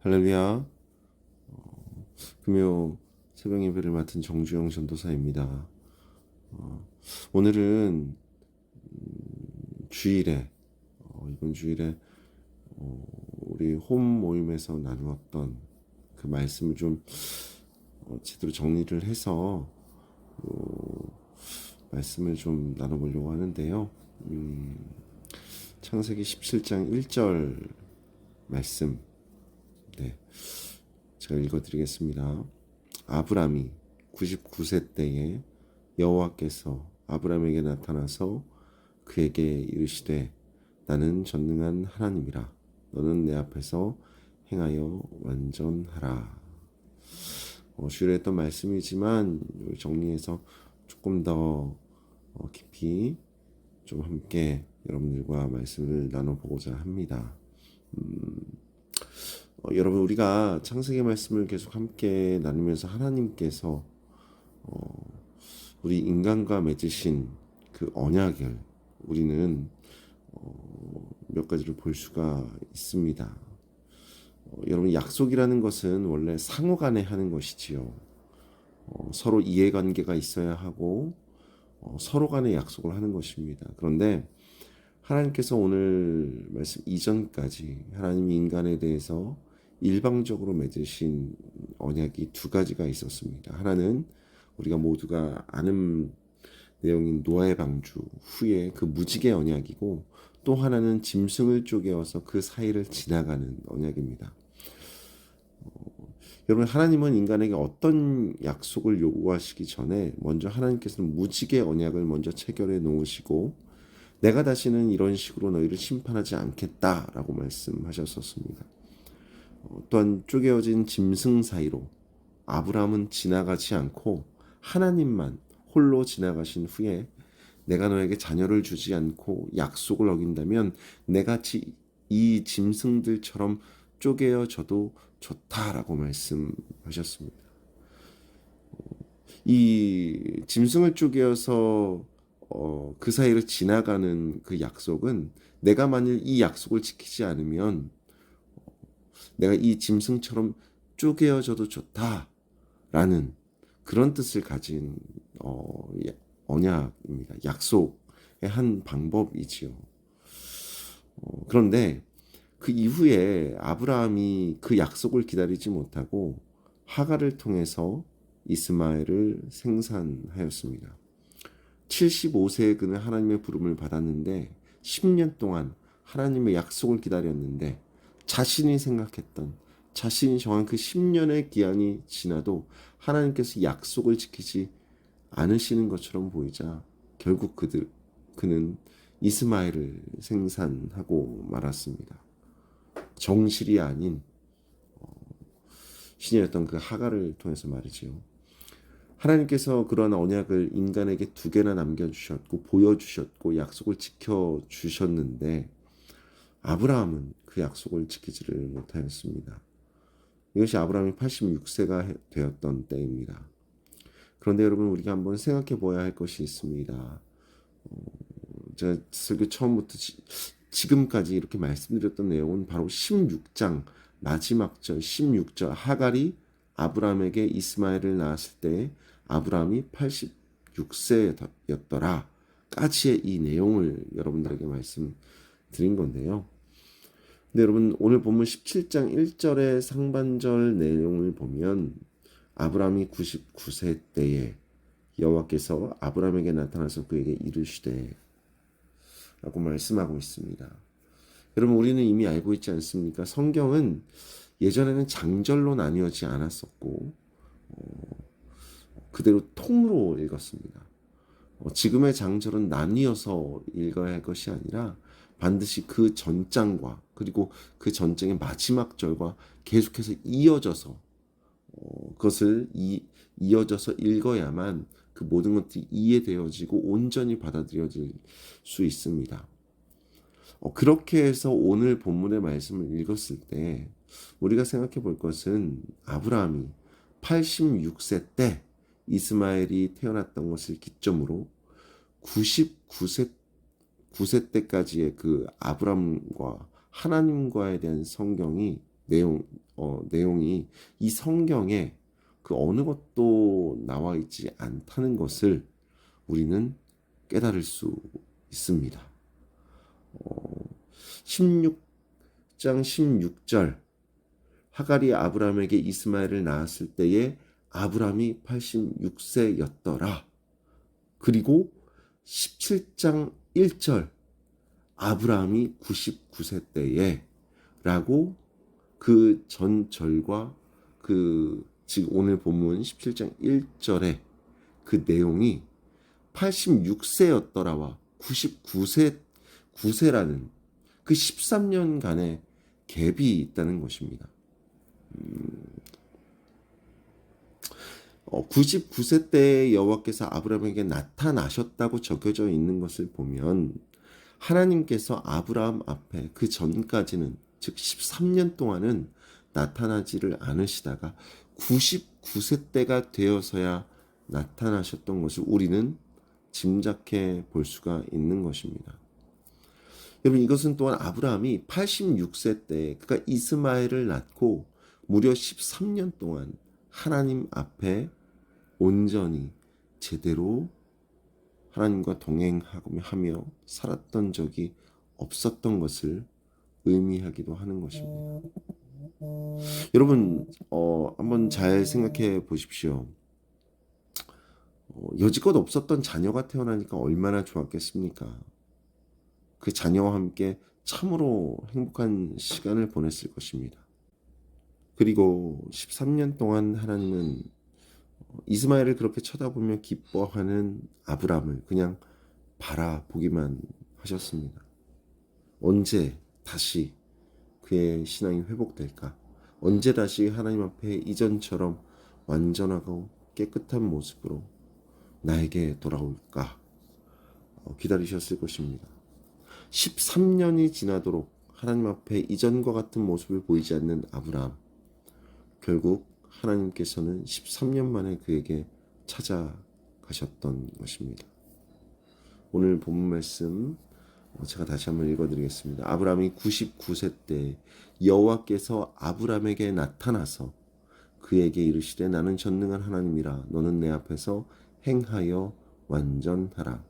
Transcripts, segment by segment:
할렐루야. 어, 금요 새벽 예배를 맡은 정주영 전도사입니다. 어, 오늘은 음, 주일에 어, 이번 주일에 어, 우리 홈 모임에서 나누었던 그 말씀을 좀 어, 제대로 정리를 해서 어, 말씀을 좀 나눠보려고 하는데요. 음, 창세기 17장 1절 말씀 네. 제가 읽어드리겠습니다. 아브람이 99세 때에 여호와께서 아브람에게 나타나서 그에게 이르시되 나는 전능한 하나님이라 너는 내 앞에서 행하여 완전하라. 어, 주일에 했던 말씀이지만 정리해서 조금 더 어, 깊이 좀 함께 여러분들과 말씀을 나눠보고자 합니다. 음, 어, 여러분 우리가 창세기 말씀을 계속 함께 나누면서 하나님께서 어, 우리 인간과 맺으신 그 언약을 우리는 어, 몇 가지를 볼 수가 있습니다. 어, 여러분 약속이라는 것은 원래 상호간에 하는 것이지요. 어, 서로 이해관계가 있어야 하고 어, 서로 간에 약속을 하는 것입니다. 그런데 하나님께서 오늘 말씀 이전까지 하나님이 인간에 대해서 일방적으로 맺으신 언약이 두 가지가 있었습니다. 하나는 우리가 모두가 아는 내용인 노아의 방주 후에 그 무지개 언약이고 또 하나는 짐승을 쪼개어서 그 사이를 지나가는 언약입니다. 어, 여러분 하나님은 인간에게 어떤 약속을 요구하시기 전에 먼저 하나님께서는 무지개 언약을 먼저 체결해 놓으시고 내가 다시는 이런 식으로 너희를 심판하지 않겠다라고 말씀하셨었습니다. 어, 또한 쪼개어진 짐승 사이로 아브라함은 지나가지 않고 하나님만 홀로 지나가신 후에 내가 너에게 자녀를 주지 않고 약속을 어긴다면 내같이 이 짐승들처럼 쪼개어져도 좋다라고 말씀하셨습니다. 어, 이 짐승을 쪼개어서 어, 그 사이를 지나가는 그 약속은 내가 만일 이 약속을 지키지 않으면 내가 이 짐승처럼 쪼개어져도 좋다라는 그런 뜻을 가진 어, 예, 언약입니다. 약속의 한 방법이지요. 어, 그런데 그 이후에 아브라함이 그 약속을 기다리지 못하고 하가를 통해서 이스마엘을 생산하였습니다. 75세에 그는 하나님의 부름을 받았는데 10년 동안 하나님의 약속을 기다렸는데 자신이 생각했던 자신이 정한 그 10년의 기한이 지나도 하나님께서 약속을 지키지 않으시는 것처럼 보이자 결국 그들 그는 이스마엘을 생산하고 말았습니다. 정실이 아닌 어, 신이었던 그 하가를 통해서 말이지요. 하나님께서 그러한 언약을 인간에게 두 개나 남겨주셨고 보여주셨고 약속을 지켜주셨는데 아브라함은 그 약속을 지키지를 못하였습니다. 이것이 아브라함이 86세가 되었던 때입니다. 그런데 여러분 우리가 한번 생각해 보아야 할 것이 있습니다. 어, 제가 설교 처음부터 지, 지금까지 이렇게 말씀드렸던 내용은 바로 16장 마지막 절 16절 하갈이 아브라함에게 이스마엘을 낳았을 때 아브라함이 86세였더라 까지의 이 내용을 여러분들에게 말씀드린 건데요. 근데 여러분 오늘 본문 17장 1절의 상반절 내용을 보면 아브라함이 99세 때에 여호와께서 아브라함에게 나타나서 그에게 이르시되 라고 말씀하고 있습니다. 여러분 우리는 이미 알고 있지 않습니까? 성경은 예전에는 장절로 나뉘어지 않았었고 어, 그대로 통으로 읽었습니다. 어, 지금의 장절은 나뉘어서 읽어야 할 것이 아니라 반드시 그 전장과 그리고 그 전쟁의 마지막 절과 계속해서 이어져서 어, 그것을 이, 이어져서 읽어야만 그 모든 것들이 이해되어지고 온전히 받아들여질 수 있습니다. 어, 그렇게 해서 오늘 본문의 말씀을 읽었을 때 우리가 생각해 볼 것은 아브라함이 86세 때 이스마엘이 태어났던 것을 기점으로 99세 9세 때까지의 그 아브라함과 하나님과에 대한 성경이 내용 어, 어, 내용이 이 성경에 그 어느 것도 나와 있지 않다는 것을 우리는 깨달을 수 있습니다. 어, 16장 16절 하갈이 아브라함에게 이스마엘을 낳았을 때에 아브라함이 86세였더라. 그리고 17장 1절 아브라함이 99세 때에 라고 그 전절과 그 지금 오늘 본문 17장 1절에 그 내용이 86세였더라와 99세 9세라는 그 13년간의 갭이 있다는 것입니다. 어, 99세 때 여호와께서 아브라함에게 나타나셨다고 적혀져 있는 것을 보면 하나님께서 아브라함 앞에 그 전까지는 즉 13년 동안은 나타나지를 않으시다가 99세 때가 되어서야 나타나셨던 것을 우리는 짐작해 볼 수가 있는 것입니다. 여러분 이것은 또한 아브라함이 86세 때 그러니까 이스마엘을 낳고 무려 13년 동안 하나님 앞에 온전히 제대로 하나님과 동행하며 살았던 적이 없었던 것을 의미하기도 하는 것입니다. 여러분, 어, 한번 잘 생각해 보십시오. 어, 여지껏 없었던 자녀가 태어나니까 얼마나 좋았겠습니까? 그 자녀와 함께 참으로 행복한 시간을 보냈을 것입니다. 그리고 13년 동안 하나님은 이스마엘을 그렇게 쳐다보며 기뻐하는 아브람을 그냥 바라보기만 하셨습니다. 언제 다시 그의 신앙이 회복될까? 언제 다시 하나님 앞에 이전처럼 완전하고 깨끗한 모습으로 나에게 돌아올까? 어, 기다리셨을 것입니다. 13년이 지나도록 하나님 앞에 이전과 같은 모습을 보이지 않는 아브라함. 결국 하나님께서는 13년 만에 그에게 찾아가셨던 것입니다. 오늘 본문 말씀 어, 제가 다시 한번 읽어드리겠습니다. 아브라함이 99세 때 여호와께서 아브라함에게 나타나서 그에게 이르시되 나는 전능한 하나님이라 너는 내 앞에서 행하여 완전하라.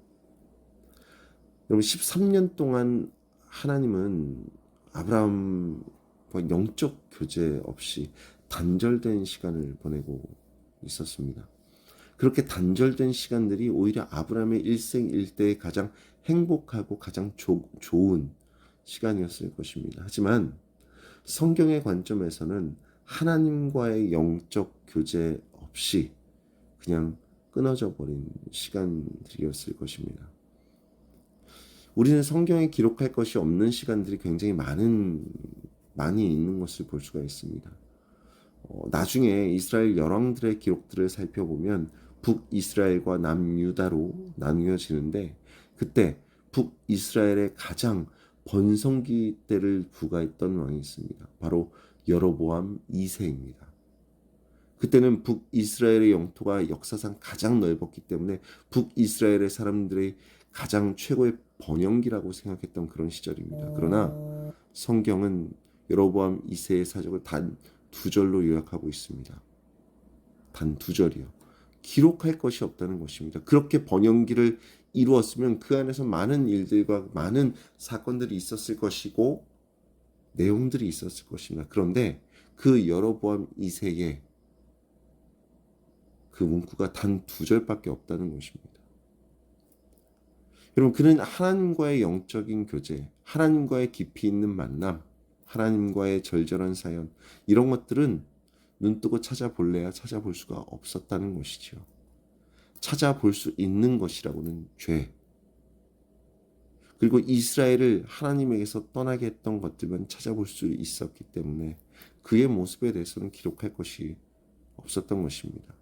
여러분 13년 동안 하나님은 아브라함과 영적 교제 없이 단절된 시간을 보내고 있었습니다. 그렇게 단절된 시간들이 오히려 아브라함의 일생 일대에 가장 행복하고 가장 조, 좋은 시간이었을 것입니다. 하지만 성경의 관점에서는 하나님과의 영적 교제 없이 그냥 끊어져 버린 시간들이었을 것입니다. 우리는 성경에 기록할 것이 없는 시간들이 굉장히 많은 많이 있는 것을 볼 수가 있습니다. 어, 나중에 이스라엘 열왕들의 기록들을 살펴보면 북이스라엘과 남유다로 나누어지는데 그때 북이스라엘의 가장 번성기 때를 부가했던 왕이 있습니다. 바로 여로보암 2세입니다. 그때는 북이스라엘의 영토가 역사상 가장 넓었기 때문에 북이스라엘의 사람들의 가장 최고의 번영기라고 생각했던 그런 시절입니다. 그러나 성경은 여로보암 2세의 사적을 단 두 절로 요약하고 있습니다. 단 두 절이요. 기록할 것이 없다는 것입니다. 그렇게 번영기를 이루었으면 그 안에서 많은 일들과 많은 사건들이 있었을 것이고 내용들이 있었을 것입니다. 그런데 그 여로보암 2세에 그 문구가 단 두 절밖에 없다는 것입니다. 여러분, 그는 하나님과의 영적인 교제, 하나님과의 깊이 있는 만남, 하나님과의 절절한 사연, 이런 것들은 눈 뜨고 찾아볼래야 찾아볼 수가 없었다는 것이지요. 찾아볼 수 있는 것이라고는 죄. 그리고 이스라엘을 하나님에게서 떠나게 했던 것들만 찾아볼 수 있었기 때문에 그의 모습에 대해서는 기록할 것이 없었던 것입니다.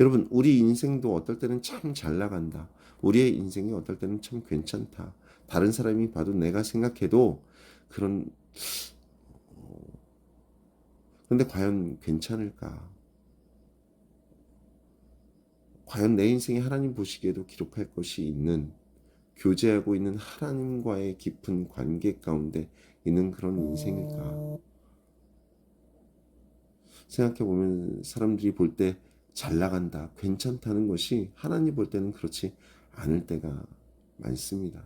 여러분, 우리 인생도 어떨 때는 참 잘 나간다. 우리의 인생이 어떨 때는 참 괜찮다. 다른 사람이 봐도 내가 생각해도 그런 그런데 과연 괜찮을까? 과연 내 인생에 하나님 보시기에도 기록할 것이 있는 교제하고 있는 하나님과의 깊은 관계 가운데 있는 그런 인생일까? 생각해 보면 사람들이 볼 때 잘 나간다, 괜찮다는 것이 하나님 볼 때는 그렇지 않을 때가 많습니다.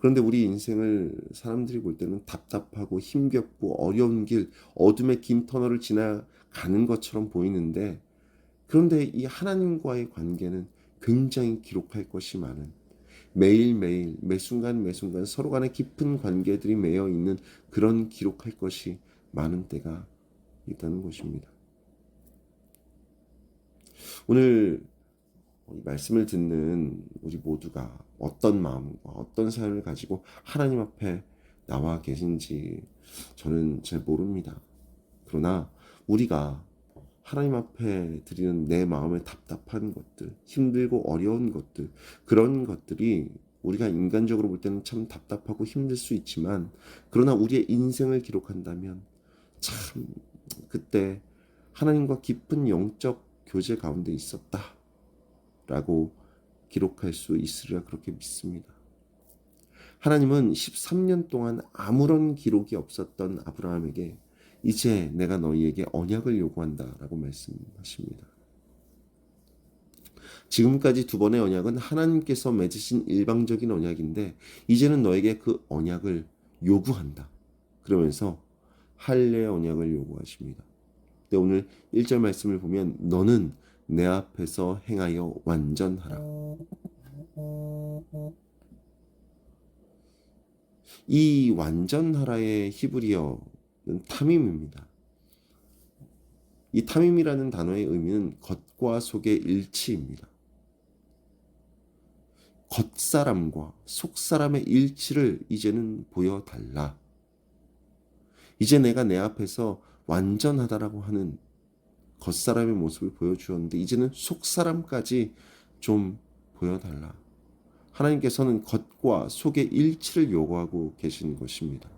그런데 우리 인생을 사람들이 볼 때는 답답하고 힘겹고 어려운 길, 어둠의 긴 터널을 지나가는 것처럼 보이는데 그런데 이 하나님과의 관계는 굉장히 기록할 것이 많은 매일매일 매순간 매순간 서로 간에 깊은 관계들이 매여 있는 그런 기록할 것이 많은 때가 있다는 것입니다. 오늘 이 말씀을 듣는 우리 모두가 어떤 마음과 어떤 삶을 가지고 하나님 앞에 나와 계신지 저는 잘 모릅니다. 그러나 우리가 하나님 앞에 드리는 내 마음의 답답한 것들, 힘들고 어려운 것들, 그런 것들이 우리가 인간적으로 볼 때는 참 답답하고 힘들 수 있지만, 그러나 우리의 인생을 기록한다면 참 그때 하나님과 깊은 영적 교제 가운데 있었다. 라고 기록할 수 있으리라 그렇게 믿습니다. 하나님은 13년 동안 아무런 기록이 없었던 아브라함에게 이제 내가 너희에게 언약을 요구한다 라고 말씀하십니다. 지금까지 두 번의 언약은 하나님께서 맺으신 일방적인 언약인데 이제는 너에게 그 언약을 요구한다. 그러면서 할례 언약을 요구하십니다. 근데 오늘 1절 말씀을 보면 너는 내 앞에서 행하여 완전하라. 이 완전하라의 히브리어는 탐임입니다. 이 탐임이라는 단어의 의미는 겉과 속의 일치입니다. 겉사람과 속사람의 일치를 이제는 보여달라. 이제 내가 내 앞에서 완전하다라고 하는 겉사람의 모습을 보여주었는데 이제는 속사람까지 좀 보여달라. 하나님께서는 겉과 속의 일치를 요구하고 계시는 것입니다.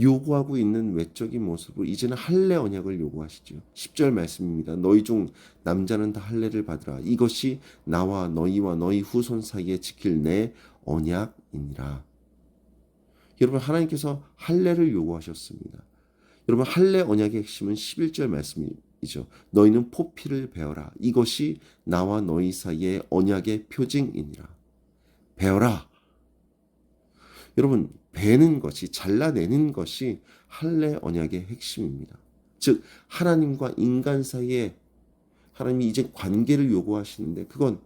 요구하고 있는 외적인 모습으로 이제는 할례 언약을 요구하시죠. 10절 말씀입니다. 너희 중 남자는 다 할례를 받으라. 이것이 나와 너희와 너희 후손 사이에 지킬 내 언약이니라. 여러분 하나님께서 할례를 요구하셨습니다. 여러분 할례 언약의 핵심은 11절 말씀 이죠. 너희는 포피를 베어라. 이것이 나와 너희 사이의 언약의 표징이니라. 베어라. 여러분 베는 것이 잘라내는 것이 할례 언약의 핵심입니다. 즉 하나님과 인간 사이에 하나님이 이제 관계를 요구하시는데 그건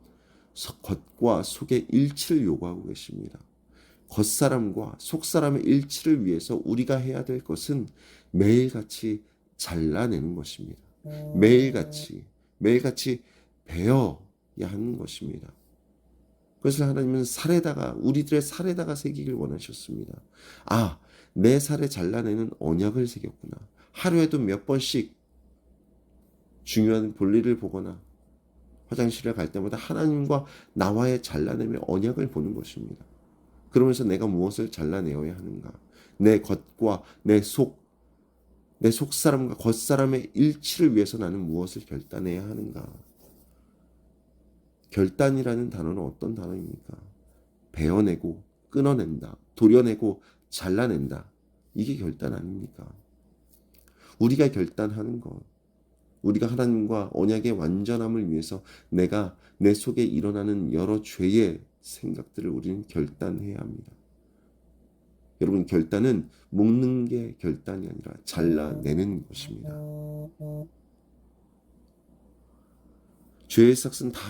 겉과 속의 일치를 요구하고 계십니다. 겉사람과 속사람의 일치를 위해서 우리가 해야 될 것은 매일같이 잘라내는 것입니다. 매일같이 매일같이 배워야 하는 것입니다. 그것을 하나님은 살에다가 우리들의 살에다가 새기길 원하셨습니다. 아, 내 살에 잘라내는 언약을 새겼구나. 하루에도 몇 번씩 중요한 볼일을 보거나 화장실에 갈 때마다 하나님과 나와의 잘라내며 언약을 보는 것입니다. 그러면서 내가 무엇을 잘라내어야 하는가? 내 겉과 내 속, 내 속사람과 겉사람의 일치를 위해서 나는 무엇을 결단해야 하는가? 결단이라는 단어는 어떤 단어입니까? 베어내고 끊어낸다, 도려내고 잘라낸다. 이게 결단 아닙니까? 우리가 결단하는 것, 우리가 하나님과 언약의 완전함을 위해서 내가 내 속에 일어나는 여러 죄의 생각들을 우리는 결단해야 합니다. 여러분 결단은 묶는 게 결단이 아니라 잘라내는 것입니다. 죄의 싹은 다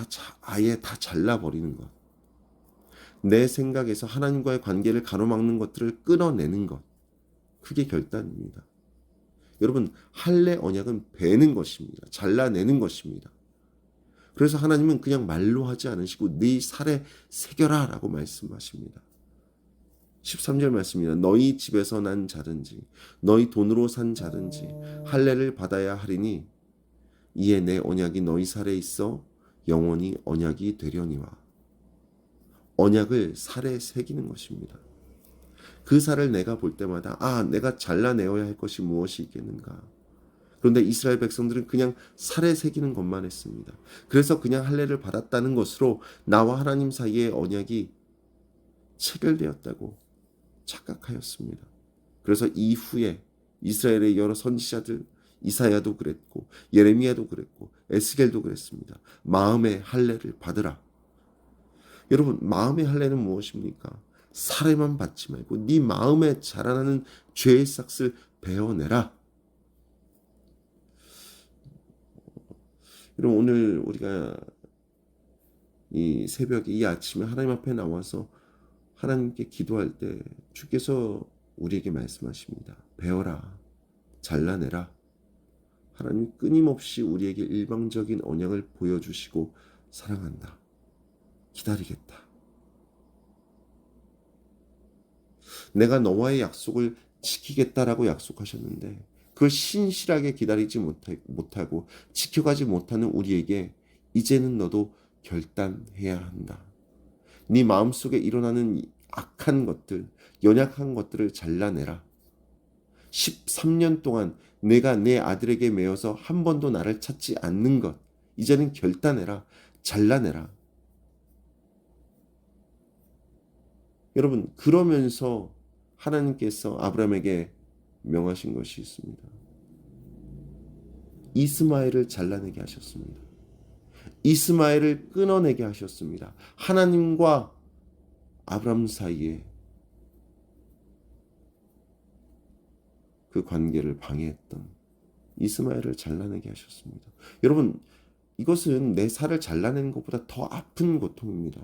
아예 다 잘라버리는 것. 내 생각에서 하나님과의 관계를 가로막는 것들을 끊어내는 것. 그게 결단입니다. 여러분 할례 언약은 베는 것입니다. 잘라내는 것입니다. 그래서 하나님은 그냥 말로 하지 않으시고 네 살에 새겨라라고 말씀하십니다. 13절 말씀입니다. 너희 집에서 난 자든지 너희 돈으로 산 자든지 할례를 받아야 하리니 이에 내 언약이 너희 살에 있어 영원히 언약이 되려니와 언약을 살에 새기는 것입니다. 그 살을 내가 볼 때마다 아 내가 잘라내어야 할 것이 무엇이 있겠는가 그런데 이스라엘 백성들은 그냥 살에 새기는 것만 했습니다. 그래서 그냥 할례를 받았다는 것으로 나와 하나님 사이의 언약이 체결되었다고 착각하였습니다. 그래서 이후에 이스라엘의 여러 선지자들 이사야도 그랬고 예레미야도 그랬고 에스겔도 그랬습니다. 마음의 할례를 받으라. 여러분 마음의 할례는 무엇입니까? 살해만 받지 말고 네 마음에 자라나는 죄의 싹을 베어내라. 여러분 오늘 우리가 이 새벽에 이 아침에 하나님 앞에 나와서 하나님께 기도할 때 주께서 우리에게 말씀하십니다. 배워라. 잘라내라. 하나님 끊임없이 우리에게 일방적인 언약을 보여주시고 사랑한다. 기다리겠다. 내가 너와의 약속을 지키겠다라고 약속하셨는데 그걸 신실하게 기다리지 못하고 지켜가지 못하는 우리에게 이제는 너도 결단해야 한다. 네 마음속에 일어나는 악한 것들, 연약한 것들을 잘라내라. 13년 동안 내가 내 아들에게 매여서 한 번도 나를 찾지 않는 것, 이제는 결단해라. 잘라내라. 여러분, 그러면서 하나님께서 아브라함에게 명하신 것이 있습니다. 이스마엘을 잘라내게 하셨습니다. 이스마엘을 끊어내게 하셨습니다. 하나님과 아브람 사이에 그 관계를 방해했던 이스마엘을 잘라내게 하셨습니다. 여러분, 이것은 내 살을 잘라내는 것보다 더 아픈 고통입니다.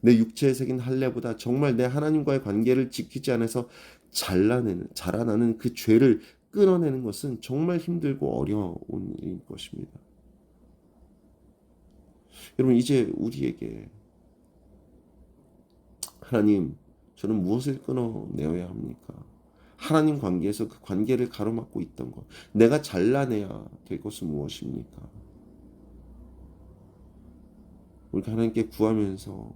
내 육체에 새긴 할례보다 정말 내 하나님과의 관계를 지키지 않아서 잘라내는, 자라나는 그 죄를 끊어내는 것은 정말 힘들고 어려운 것입니다. 여러분, 이제 우리에게 하나님, 저는 무엇을 끊어내어야 합니까? 하나님 관계에서 그 관계를 가로막고 있던 것, 내가 잘라내야 될 것은 무엇입니까? 우리가 하나님께 구하면서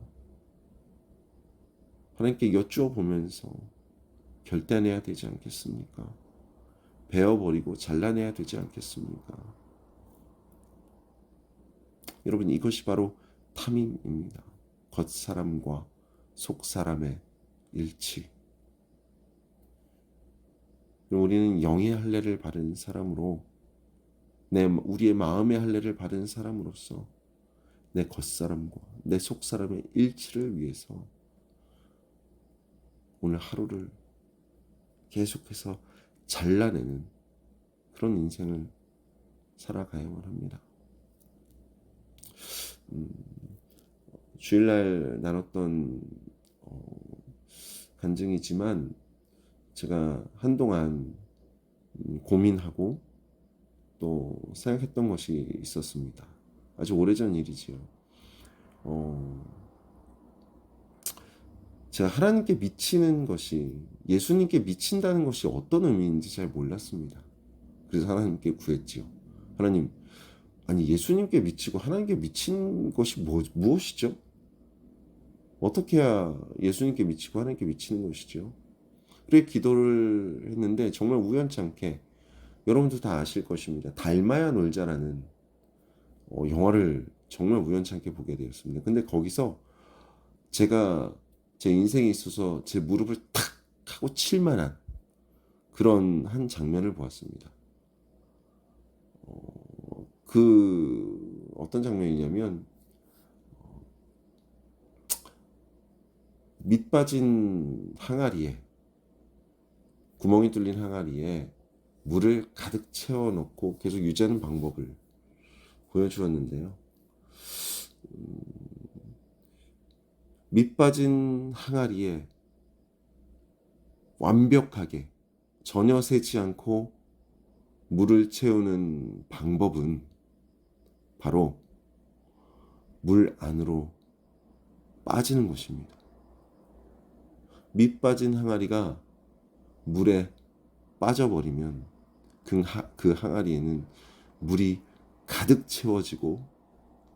하나님께 여쭈어 보면서 결단해야 되지 않겠습니까? 베어버리고 잘라내야 되지 않겠습니까? 여러분 이것이 바로 탐임입니다. 겉사람과 속사람의 일치. 우리는 영의 할례를 받은 사람으로 내 우리의 마음의 할례를 받은 사람으로서 내 겉사람과 내 속사람의 일치를 위해서 오늘 하루를 계속해서 잘라내는 그런 인생을 살아가야만 합니다. 음, 주일날 나눴던 어, 간증이지만 제가 한동안 음, 고민하고 또 생각했던 것이 있었습니다. 아주 오래전 일이지요. 어, 제가 하나님께 미치는 것이 예수님께 미친다는 것이 어떤 의미인지 잘 몰랐습니다. 그래서 하나님께 구했지요. 하나님, 아니 예수님께 미치고 하나님께 미친 것이 뭐, 무엇이죠? 어떻게 해야 예수님께 미치고 하나님께 미치는 것이죠? 그렇게 기도를 했는데 정말 우연찮게 여러분도 다 아실 것입니다. 닮아야 놀자라는 어, 영화를 정말 우연찮게 보게 되었습니다. 근데 거기서 제가 제 인생에 있어서 제 무릎을 탁 하고 칠 만한 그런 한 장면을 보았습니다. 어, 그 어떤 장면이냐면 밑 빠진 항아리에 구멍이 뚫린 항아리에 물을 가득 채워 놓고 계속 유지하는 방법을 보여주었는데요. 음, 밑 빠진 항아리에 완벽하게 전혀 새지 않고 물을 채우는 방법은 바로 물 안으로 빠지는 것입니다. 밑 빠진 항아리가 물에 빠져버리면 그, 하, 그 항아리에는 물이 가득 채워지고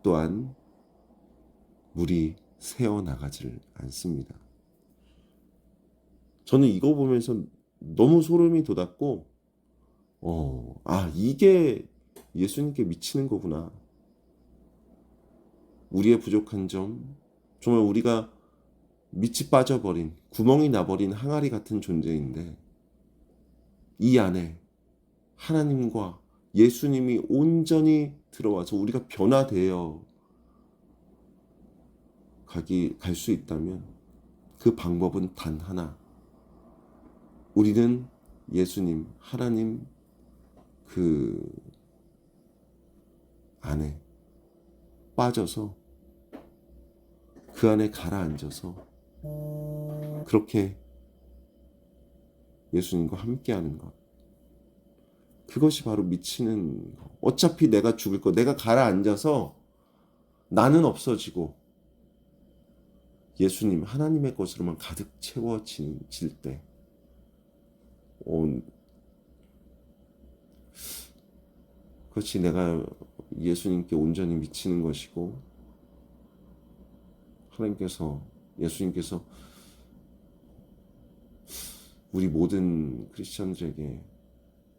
또한 물이 새어나가지를 않습니다. 저는 이거 보면서 너무 소름이 돋았고, 어, 아, 이게 예수님께 미치는 거구나. 우리의 부족한 점, 정말 우리가 밑이 빠져버린, 구멍이 나버린 항아리 같은 존재인데, 이 안에 하나님과 예수님이 온전히 들어와서 우리가 변화되어 가기 갈 수 있다면 그 방법은 단 하나. 우리는 예수님, 하나님 그 안에 빠져서 그 안에 가라앉아서 그렇게 예수님과 함께하는 것. 그것이 바로 미치는 것. 어차피 내가 죽을 거, 내가 가라앉아서 나는 없어지고 예수님, 하나님의 것으로만 가득 채워질 때, 어, 그것이 내가 예수님께 온전히 미치는 것이고, 하나님께서, 예수님께서 우리 모든 크리스천들에게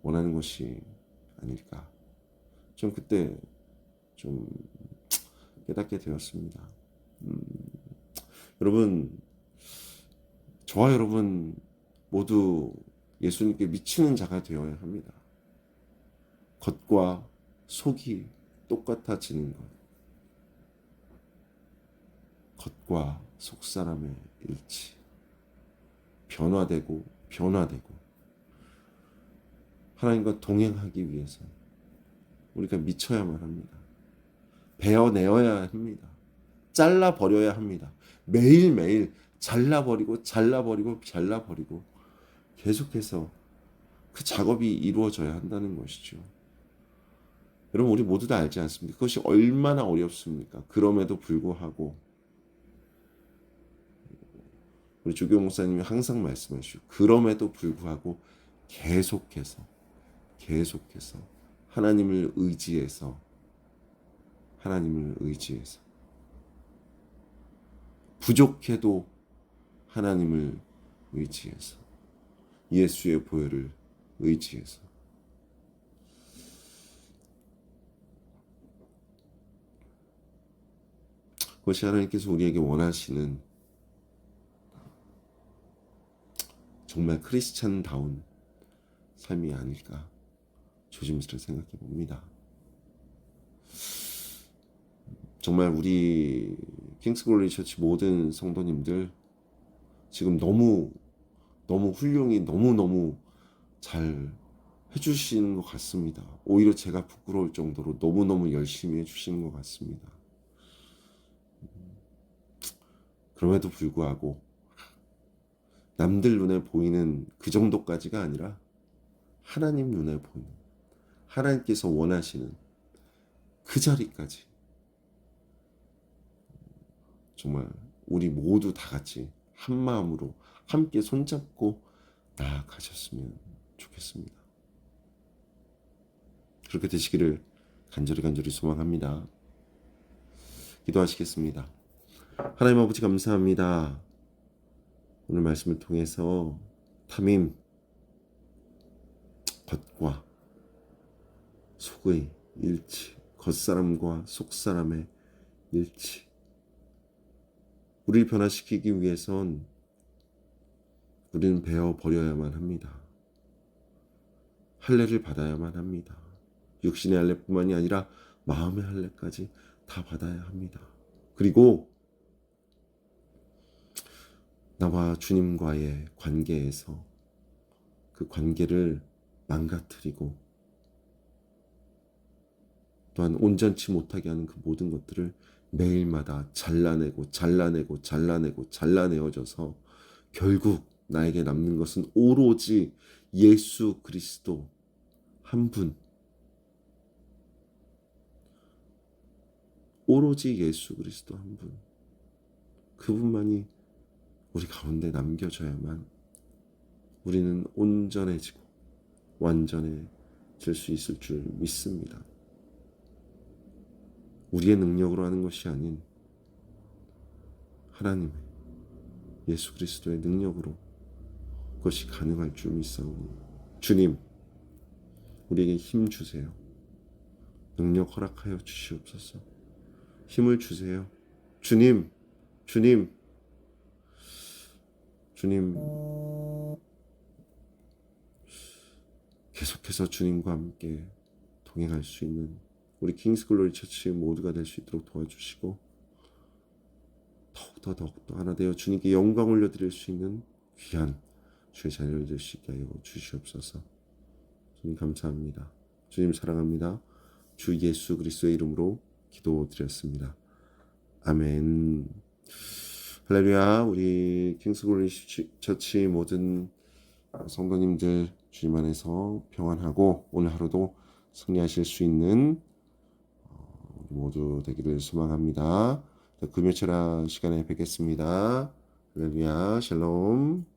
원하는 것이 아닐까. 좀 그때 좀 깨닫게 되었습니다. 음, 여러분, 저와 여러분 모두 예수님께 미치는 자가 되어야 합니다. 겉과 속이 똑같아지는 것. 겉과 속 사람의 일치. 변화되고, 변화되고. 하나님과 동행하기 위해서 우리가 미쳐야만 합니다. 베어내어야 합니다. 잘라버려야 합니다. 매일매일 잘라버리고 잘라버리고 잘라버리고 계속해서 그 작업이 이루어져야 한다는 것이죠. 여러분 우리 모두 다 알지 않습니까? 그것이 얼마나 어렵습니까? 그럼에도 불구하고 우리 조교 목사님이 항상 말씀하시고 그럼에도 불구하고 계속해서 계속해서 하나님을 의지해서 하나님을 의지해서 부족해도 하나님을 의지해서 예수의 보혈을 의지해서 그것이 하나님께서 우리에게 원하시는 정말 크리스찬다운 삶이 아닐까 조심스레 생각해 봅니다. 정말 우리 킹스글로리 처치 모든 성도님들 지금 너무 너무 훌륭히 너무 너무 잘 해주시는 것 같습니다. 오히려 제가 부끄러울 정도로 너무 너무 열심히 해주시는 것 같습니다. 그럼에도 불구하고 남들 눈에 보이는 그 정도까지가 아니라 하나님 눈에 보이는 하나님께서 원하시는 그 자리까지 정말 우리 모두 다 같이 한 마음으로 함께 손잡고 나아가셨으면 좋겠습니다. 그렇게 되시기를 간절히 간절히 소망합니다. 기도하시겠습니다. 하나님 아버지 감사합니다. 오늘 말씀을 통해서 탐임 겉과 속의 일치, 겉사람과 속사람의 일치. 우리를 변화시키기 위해선 우리는 배워 버려야만 합니다. 할례를 받아야만 합니다. 육신의 할례뿐만이 아니라 마음의 할례까지 다 받아야 합니다. 그리고 나와 주님과의 관계에서 그 관계를 망가뜨리고 또한 온전치 못하게 하는 그 모든 것들을 매일마다 잘라내고 잘라내고 잘라내고 잘라내어져서 결국 나에게 남는 것은 오로지 예수 그리스도 한 분. 오로지 예수 그리스도 한 분. 그분만이 우리 가운데 남겨져야만 우리는 온전해지고 완전해질 수 있을 줄 믿습니다. 우리의 능력으로 하는 것이 아닌 하나님의 예수 그리스도의 능력으로 그것이 가능할 줄 믿사오니 주님 우리에게 힘 주세요. 능력 허락하여 주시옵소서. 힘을 주세요. 주님, 주님, 주님, 계속해서 주님과 함께 동행할 수 있는 우리 킹스글로리 처치 모두가 될 수 있도록 도와주시고 더욱더 더욱더 하나 되어 주님께 영광 올려드릴 수 있는 귀한 주의 자녀를 있게 하여 주시옵소서. 주님 감사합니다. 주님 사랑합니다. 주 예수 그리스도의 이름으로 기도드렸습니다. 아멘. 할렐루야. 우리 킹스글로리 처치 모든 성도님들 주님 안에서 평안하고 오늘 하루도 승리하실 수 있는 어, 모두 되기를 소망합니다. 금요철학 시간에 뵙겠습니다. 할렐루야. 샬롬.